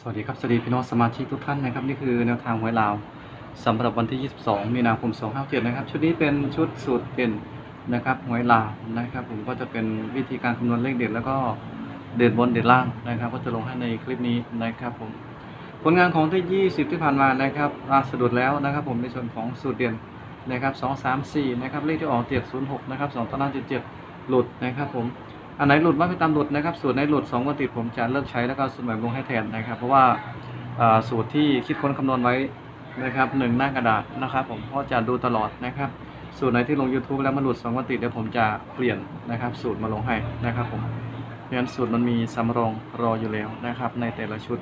สวัสดีครับ สวัสดีพี่น้องสมาชิกทุกท่านนะครับ นี่คือแนวทางหวยลาวสำหรับวันที่ 22 มีนาคม 257 นะครับ ชุดนี้เป็นชุดสูตรเด่นนะครับหวยลาวนะครับ ผมก็จะเป็นวิธีการคำนวณเลขเด่นแล้วก็เด่นบนเด่นล่างนะครับ ก็จะลงให้ในคลิปนี้นะครับผมผลงานของที่20 ที่ผ่านมานะครับอาสะดุดแล้วนะครับ ผมในส่วนของสูตรเด่นนะครับ 2 3 4 นะครับเลขที่ออก706 นะครับ2ตาราง77 หลุดนะครับผม อันไหนหลุดมาไปตามหลุดนะครับ สูตรไหนหลุด2วันติดผมจะเลิกใช้แล้วก็สูตรใหม่ลงให้แทนนะครับ เพราะว่าสูตรที่คิดค้นคำนวณไว้นะครับหนึ่งหน้ากระดาษนะครับ ผมเพราะจะดูตลอดนะครับ สูตรไหนที่ลง YouTube แล้วมันหลุด2วันติดเดี๋ยวผมจะเปลี่ยนนะครับ สูตรมาลงให้นะครับผมเพราะฉะนั้นสูตรมันมีสำรองรออยู่แล้วนะครับ ในแต่ละชุด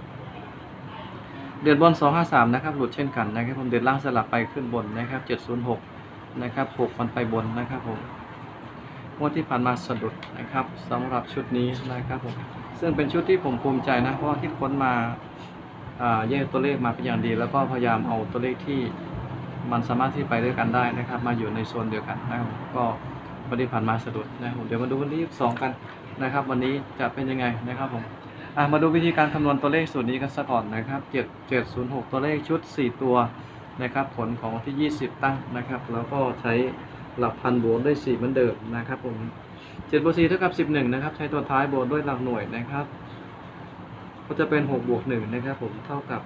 เดือนบน 253 นะครับ หลุดเช่นกันนะครับ ผมเดือนล่างสลับไปขึ้นบนนะครับ706 นะครับ6มันไปบนนะครับผม งวดที่ผ่านมาสะดุดนะครับสำหรับชุดนี้นะครับผมซึ่งเป็นชุดที่ผมภูมิใจนะเพราะว่ค้นมาอ่าแยกตัวเลขมาเป็นอย่างดี แล้วก็พยายามเอาตัวเลขที่มันสามารถที่ไปด้วยกันได้นะครับ มาอยู่ในโซนเดียวกันนะครับก็วันที่ผ่านมาสะดุดนะครับผมเดี๋ยวมาดูวันที่22กันนะครับ วันนี้จะเป็นยังไงนะครับผมมาดูวิธีการคำนวณตัวเลขสูตรนี้กันซะก่อนนะครับ7 706 ตัวเลขชุด 4 ตัวนะครับ ผลของวันที่ 20 ตั้งนะครับ แล้วก็ใช้ หลักพันบวกด้วย 4 เหมือนเดิมนะครับผม7บวก4เท่ากับ 11 นะครับ ใช้ตัวท้ายบวกด้วยหลักหน่วยนะครับ ก็จะเป็น 6 บวก 1 นะครับผมเท่ากับ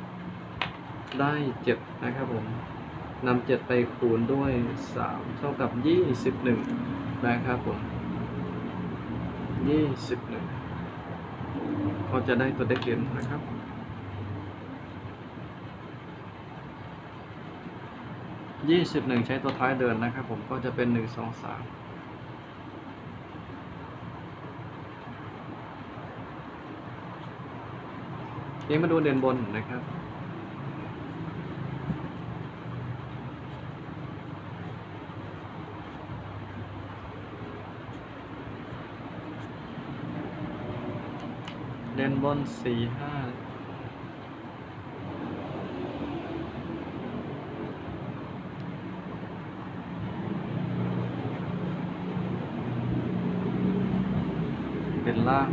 ได้ 7 นะครับผมนำ7ไปคูณด้วย 3 เท่ากับ 21 นะครับผม 21 ก็จะได้ตัวเลขเด่นนะครับ ยี่สิบหนึ่งใช้ตัวท้ายเดินนะครับผมก็จะเป็นหนึ่งสองสามเดี๋ยวมาดูเด่นบนนะครับเด่นบนสี่ห้า เป็นล่าง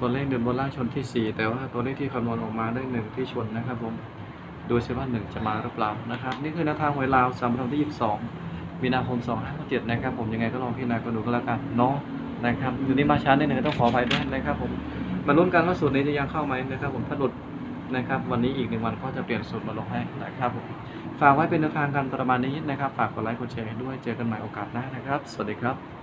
ตัวเลขเดินบนล่างชนที่ 4 แต่ว่าตัวเลขที่คำนวณออกมาได้หนึ่งที่ชนนะครับผมดูซิว่า1จะมาหรือเปล่านะครับ นี่คือแนวทางหวยลาวสำหรับวันที่ 22 มีนาคม 2567นะครับผมยังไงก็ลองพิจารณากันดูก็แล้วกันเนาะนะครับอยู่นี้มาช้านิดนึงต้องขออภัยด้วยนะครับผมมาลุ้นกันว่าสูตรนี้จะยังเข้าไหมนะครับผมถ้าหลุดนะครับ วันนี้อีกหนึ่งวันก็จะเปลี่ยนสูตรมาลงให้นะครับผม ฝากไว้เป็นแนวทางกันประมาณนี้นะครับ ฝากกดไลค์กดแชร์ด้วย เจอกันใหม่โอกาสหน้านะครับ สวัสดีครับ